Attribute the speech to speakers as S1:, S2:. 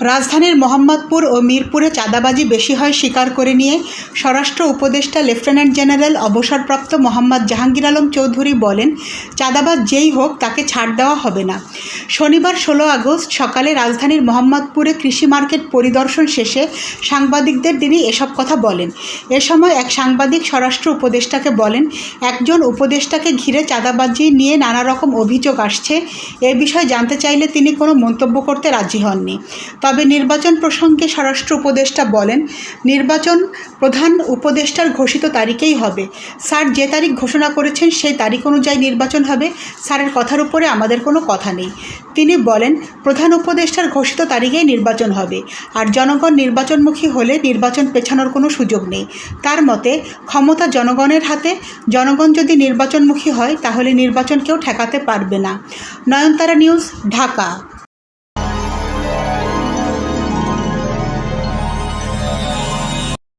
S1: রাজধানীর মোহাম্মদপুর ও মিরপুরে চাঁদাবাজি বেশি হয় স্বীকার করে নিয়ে স্বরাষ্ট্র উপদেষ্টা লেফটেন্যান্ট জেনারেল অবসরপ্রাপ্ত মোহাম্মদ জাহাঙ্গীর আলম চৌধুরী বলেন, চাঁদাবাজ যেই হোক তাকে ছাড় দেওয়া হবে না। শনিবার ষোলো আগস্ট সকালে রাজধানীর মোহাম্মদপুরে কৃষি মার্কেট পরিদর্শন শেষে সাংবাদিকদের তিনি এসব কথা বলেন। এ সময় এক সাংবাদিক স্বরাষ্ট্র উপদেষ্টাকে বলেন, একজন উপদেষ্টাকে ঘিরে চাঁদাবাজি নিয়ে নানা রকম অভিযোগ আসছে। এ বিষয়ে জানতে চাইলে তিনি কোনো মন্তব্য করতে রাজি হননি। তবে নির্বাচন প্রসঙ্গে স্বরাষ্ট্র উপদেষ্টা বলেন, নির্বাচন প্রধান উপদেষ্টার ঘোষিত তারিখেই হবে। স্যার যে তারিখ ঘোষণা করেছেন সেই তারিখ অনুযায়ী নির্বাচন হবে। স্যারের কথার উপরে আমাদের কোনো কথা নেই। তিনি বলেন, প্রধান উপদেষ্টার ঘোষিত তারিখেই নির্বাচন হবে, আর জনগণ নির্বাচনমুখী হলে নির্বাচন পেছানোর কোনো সুযোগ নেই। তার মতে, ক্ষমতা জনগণের হাতে, জনগণ যদি নির্বাচনমুখী হয়, তাহলে নির্বাচন কেউ ঠেকাতে পারবে না। নয়নতারা নিউজ, ঢাকা।